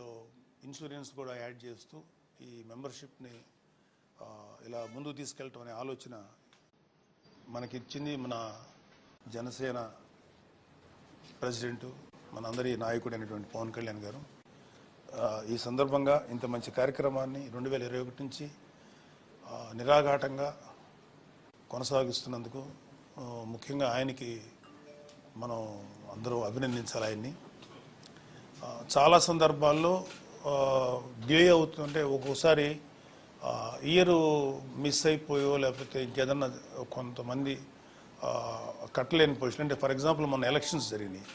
దాంట్లో ఇన్సూరెన్స్ కూడా యాడ్ చేస్తూ ఈ మెంబర్షిప్ని ఇలా ముందుకు తీసుకెళ్ళటం అనే ఆలోచన మనకిచ్చింది మన జనసేన ప్రెసిడెంట్ మనందరి నాయకుడైనటువంటి పవన్ కళ్యాణ్ గారు. ఈ సందర్భంగా ఇంత మంచి కార్యక్రమాన్ని రెండు వేల ఇరవై ఒకటి నుంచి నిరాఘాటంగా కొనసాగిస్తున్నందుకు ముఖ్యంగా ఆయనకి మనం అందరూ అభినందించాలి ఆయన్ని. చాలా సందర్భాల్లో డిలే అవుతుంటే ఒక్కోసారి ఇయర్ మిస్ అయిపోయో లేకపోతే ఇంకేదన్నా కొంతమంది కట్టలేని పొజిషన్. అంటే ఫర్ ఎగ్జాంపుల్ మన ఎలక్షన్స్ జరిగినాయి.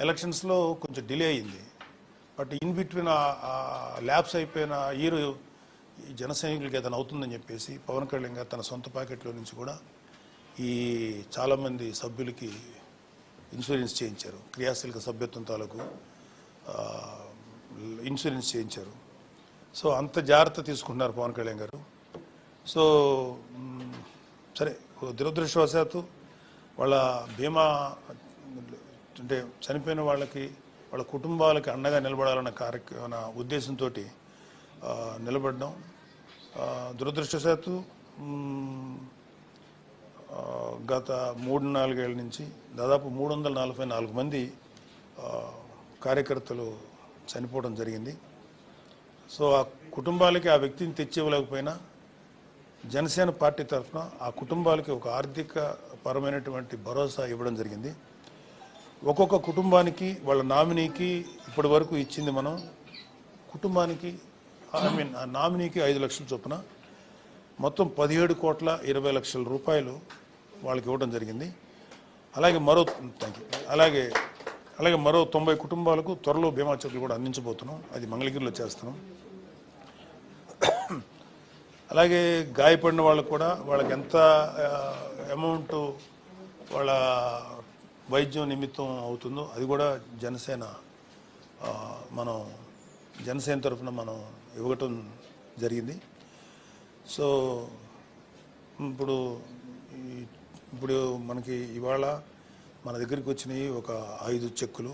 ఎలక్షన్స్లో కొంచెం డిలే అయింది. బట్ ఇన్ బిట్వీన్ ల్యాబ్స్ అయిపోయిన ఇయర్ జన సైనికులకి ఏదైనా అవుతుందని చెప్పేసి పవన్ కళ్యాణ్ గారు తన సొంత ప్యాకెట్లో నుంచి కూడా ఈ చాలామంది సభ్యులకి ఇన్సూరెన్స్ చేయించారు. క్రియాశీలక సభ్యత్వం తాలూకు ఇన్సూరెన్స్ చేయించారు. సో అంత జాగ్రత్త తీసుకుంటున్నారు పవన్ కళ్యాణ్ గారు. సో సరే దురదృష్టవశాత్తు వాళ్ళ బీమా అంటే చనిపోయిన వాళ్ళకి వాళ్ళ కుటుంబాలకి అండగా నిలబడాలన్న కార్యక్రమ ఉద్దేశంతో నిలబడడం. దురదృష్టవశాత్తు గత మూడు నాలుగేళ్ళ నుంచి దాదాపు మూడు వందల నలభై నాలుగు మంది కార్యకర్తలు చనిపోవడం జరిగింది. సో ఆ కుటుంబాలకి ఆ వ్యక్తిని తెచ్చివ్వలేకపోయినా జనసేన పార్టీ తరఫున ఆ కుటుంబాలకి ఒక ఆర్థిక పరమైనటువంటి భరోసా ఇవ్వడం జరిగింది. ఒక్కొక్క కుటుంబానికి వాళ్ళ నామినీకి ఇప్పటి వరకు ఇచ్చింది మనం కుటుంబానికి ఐ మీన్ ఆ నామినీకి ఐదు లక్షల చొప్పున మొత్తం పదిహేడు కోట్ల ఇరవై లక్షల రూపాయలు వాళ్ళకి ఇవ్వడం జరిగింది. అలాగే మరో థ్యాంక్ యూ అలాగే అలాగే మరో తొంభై కుటుంబాలకు త్వరలో బీమా చెక్కులు కూడా అందించబోతున్నాం. అది మంగళగిరిలో చేస్తున్నాం. అలాగే గాయపడిన వాళ్ళకు కూడా వాళ్ళకి ఎంత అమౌంట్ వాళ్ళ వైద్యం నిమిత్తం అవుతుందో అది కూడా జనసేన మనం జనసేన తరఫున మనం ఇవ్వటం జరిగింది. సో ఇప్పుడు ఇప్పుడు మనకి ఇవాళ మన దగ్గరికి వచ్చినాయి ఒక ఐదు చెక్కులు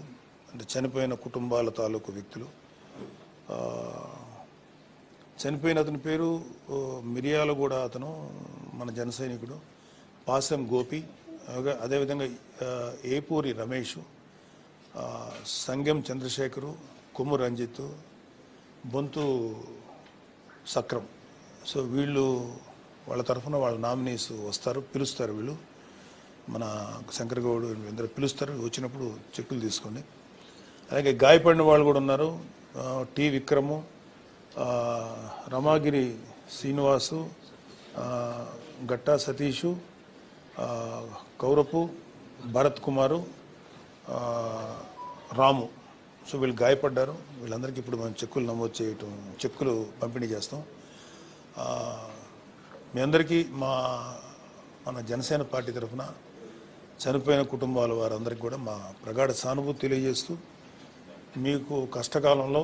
అంటే చనిపోయిన కుటుంబాల తాలూకు వ్యక్తులు. చనిపోయిన అతని పేరు మిరియాల కూడా అతను మన జన సైనికుడు పాసం గోపి అదేవిధంగా ఏపూరి రమేష్ సంగం చంద్రశేఖరు కొమ్ము రంజిత్ బొంతు సక్రం. సో వీళ్ళు వాళ్ళ తరఫున వాళ్ళ నామినీస్ వస్తారు పిలుస్తారు వీళ్ళు. మన శంకరగౌడ్ ఇద్దరు పిలుస్తారు. వచ్చినప్పుడు చెక్కులు తీసుకోండి. అలాగే గాయపడిన వాళ్ళు కూడా ఉన్నారు. టి విక్రము రమాగిరి శ్రీనివాసు గట్టా సతీషు కౌరపు భరత్ కుమారు రాము. సో వీళ్ళు గాయపడ్డారు. వీళ్ళందరికీ ఇప్పుడు మనం చెక్కులు నమోదు చేయటం చెక్కులు పంపిణీ చేస్తాం. మీ అందరికీ మా మన జనసేన పార్టీ తరఫున చనిపోయిన కుటుంబాల వారందరికీ కూడా మా ప్రగాఢ సానుభూతి తెలియజేస్తూ మీకు కష్టకాలంలో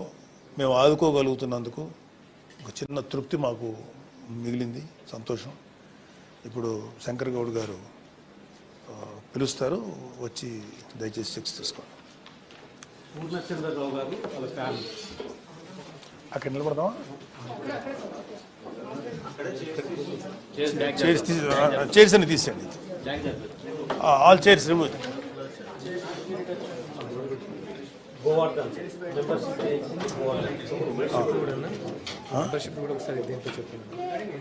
మేము ఆదుకోగలుగుతున్నందుకు ఒక చిన్న తృప్తి మాకు మిగిలింది సంతోషం. ఇప్పుడు శంకర్ గౌడ్ గారు పిలుస్తారు వచ్చి దయచేసి చెక్స్ తీసుకోండి. అక్కడ నిలబడదామా? చేసి తీసేయండి. ఆల్ చైర్స్ రిమూవ్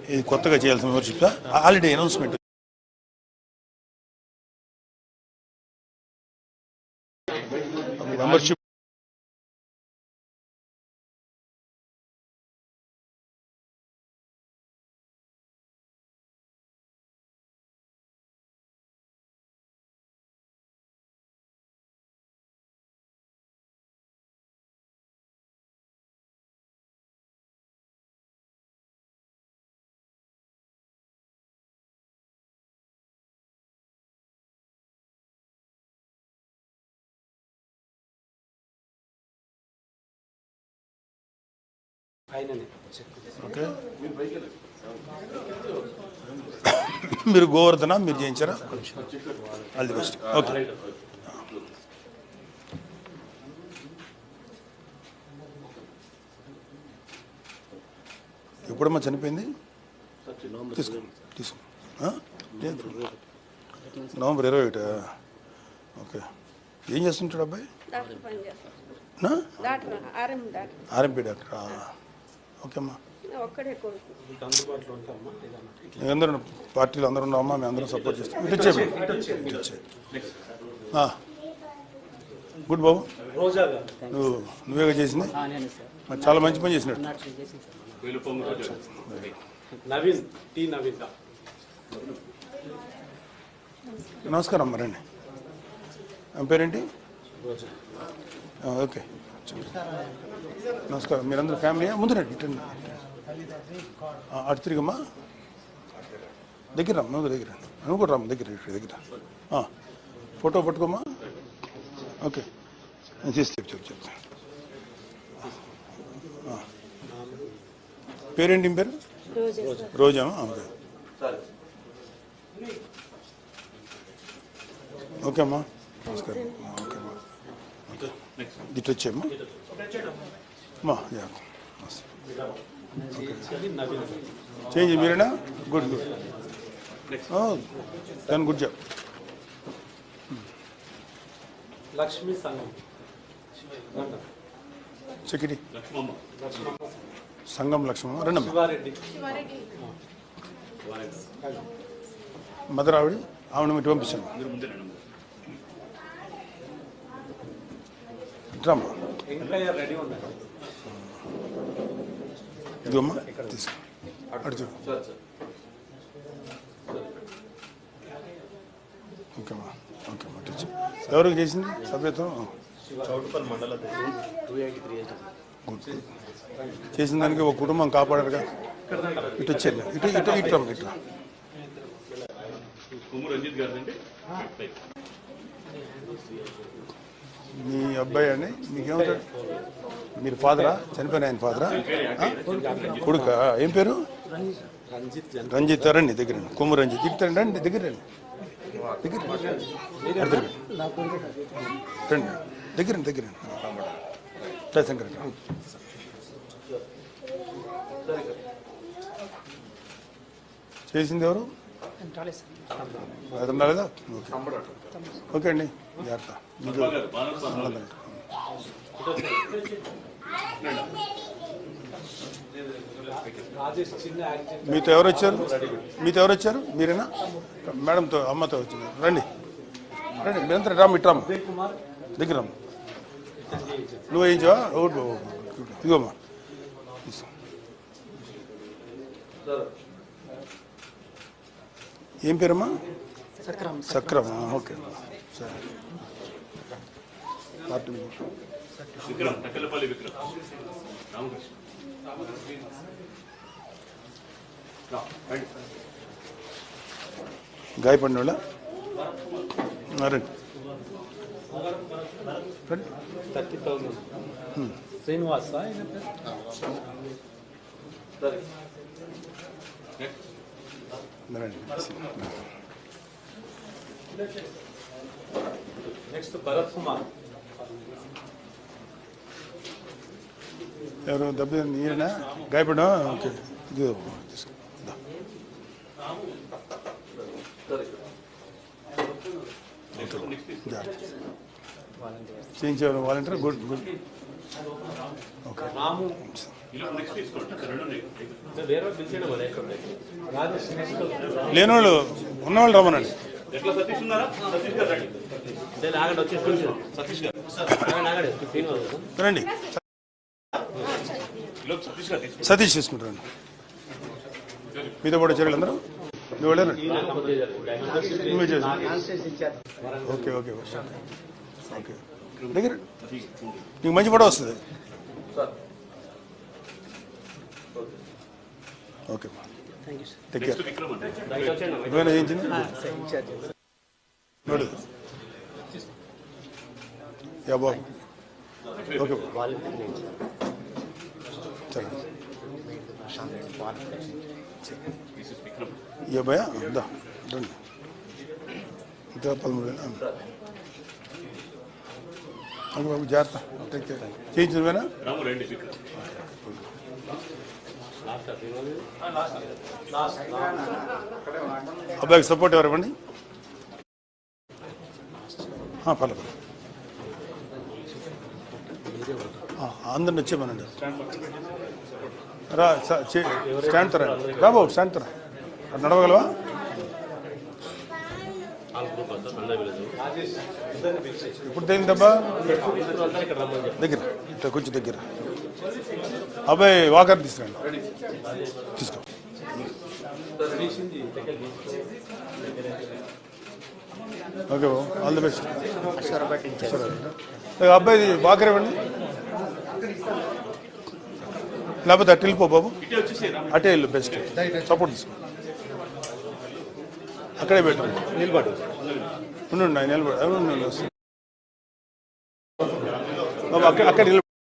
ఇది కొత్తగా చేయాల్సిన మెంబర్షిప్ ఆల్రెడీ అనౌన్స్మెంట్ మెంబర్షిప్ ఆయననే ఓకే. మీరు గోవర్ధన మీరు చేయించారా ఆల్ ది బెస్ట్ ఓకే ఎప్పుడమ్మా చనిపోయింది? తీసుకో తీసుకో. నవంబర్ ఇరవై ఒకటి? ఓకే. ఏం చేస్తుంటాడు అబ్బాయి? డాక్టర్ పని చేస్తాను నా? Doctor RM doctor. RMP doctor? ఆ. ఓకే అమ్మా ఒక్కడే కొడుకు. మీకు అందుబాటులో ఉంటామా ఏదన్నా మేము అందరం పార్టీలు అందరూ ఉన్నామా మేము అందరం సపోర్ట్ చేస్తాం ఇటు. గుడ్ బాబు. నువ్వు నువ్వేగా చేసింది? మరి చాలా మంచి పని చేసినట్టు. నవీన్ టి నవీన్ నమస్కారం అమ్మ రండి. పేరేంటి? ఓకే. నమస్కారం. మీరందరూ ఫ్యామిలీ ముందు రండి ఇటు అటు తిరిగమ్మా దగ్గర రమ్మ నువ్వు దగ్గర నువ్వు కూడా రమ్మ దగ్గర దగ్గర. ఫోటో పట్టుకోమ్మా. ఓకే. నేను చేసి చెప్పు చెప్పు చెప్తాను పేరేంటి పేరు? రోజా. ఓకే. ఓకే అమ్మా. నమస్కారం. ఓకే. ఇటు వచ్చేమ్మా నవీన్ చేంజ్ మీరేనా గుడ్ గుడ్ దాని గుడ్ జాబ్ లక్ష్మీ సంఘం. సెక్యూరిటీ సంగం లక్ష్మణ రెండమ్మ శివారెడ్డి మదర్ ఆవిడ ఆవిడ మీరు పంపించండి ఉన్నారు ఇదిగమ్మా తీసుకో. చూడు. ఓకేమ్మా ఓకేమ్మా టీచర్ ఎవరికి చేసింది? సభ్యత్వం? చేసిన దానికి ఒక కుటుంబం కాపాడారుగా. ఇటు వచ్చేయండి ఇటు ఇటు ఇటు రమ్మ, ఇటు. కొమ్ము రంజిత్ గారిదండి. మీ అబ్బాయి అండి. మీకేమవుతాడు మీరు ఫాదరా? చనిపోయిన ఆయన ఫాదరా? కొడుక? ఏం పేరు? రంజిత్ రండి దగ్గర రండి. కొమ్ము రంజిత్. ఇక్కడ రండి దగ్గర రండి దగ్గర రండి. దగ్గర దగ్గర జయశంకర్ చేసింది ఎవరు? రాలేదా ఓకే ఓకే అండి జాగ్రత్త మీతో ఎవరు వచ్చారు మీతో ఎవరు వచ్చారు మీరేనా మేడంతో అమ్మతో వచ్చింది రండి రండి మీరంతా రామ్ ఇట్రామ్ దగ్గర. నువ్వు వేయించావా ఓటు ఇదిగోమ్మా తీసుకో. ఏం పేరమ్మా సక్రమ్ సక్రమ ఓకే సరే పార్టీ విక్రమ్ టక్కలపల్లి విక్రమ్ రామకృష్ణ రా, రండి. గాయపడిన వాళ్ళ రండి రండి థర్టీ థౌసండ్ శ్రీనివాస్ ఆయన పేరు రండి నెక్స్ట్ భరత్ కుమార్ ఎవరు? దెబ్బ నీరేనా ఓకే. జాగ్రత్త. చేయించేవారు వాలంటీర్? Good good. రాము లేనివాళ్ళు ఉన్నవాళ్ళు రమ్మనండి. ఎట్లా సతీష్ ఉన్నారా? సతీష్ గారు రండి. సతీష్ తీసుకుంటారండి మీతో పాటు వచ్చారు అందరూ? మీ వాళ్ళేనండి ఓకే ఓకే ఓకే. దగ్గర. నీకు మంచి పడ వస్తుంది. Okay take care next Vikram అండి నువ్వేనా చేయించింది నోడు యా బాబు ఓకే బాబు సరే దిస్ ఇస్ విక్రమ్ ఏ భయా దా రండి ఇంకా పదమూడు ఓకే బాబు జాగ్రత్త. టేక్ కేర్ అబ్బాయికి సపోర్ట్ ఎవరు ఇవ్వండి? పర్లేదు అందరిని వచ్చేమనండి రా స్టాండ్ తరా రా బాబు స్టాండ్ తరా నడవగలవా ఆల్ గ్రూప్ అంతా సండే విలేజ్ ఇప్పుడు తేలిందబ్బా దగ్గర ఇట్లా కొంచెం దగ్గర. అబ్బాయి వాకర్ తీసుకురండి. తీసుకో. Okay all the best. అబ్బాయి వాకర్ ఇవ్వండి. లేకపోతే అటు వెళ్ళిపో బాబు. అటే వెళ్ళు బెస్ట్. సపోర్ట్ తీసుకో. అక్కడే పెట్టు. నిలబడు. ఉండు నిలబడు. అక్కడ నిలబడు.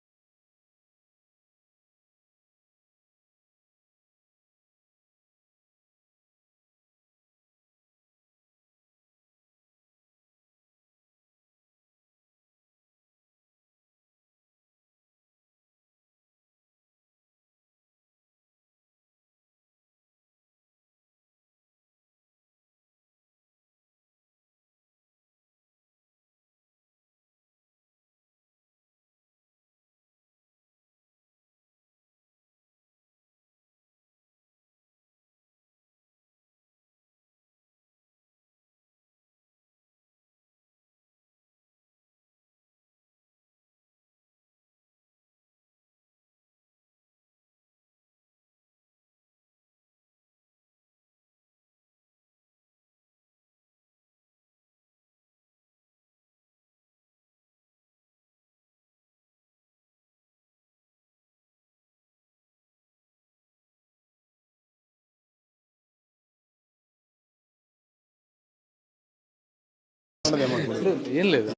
నిలబడి ఏం లేదు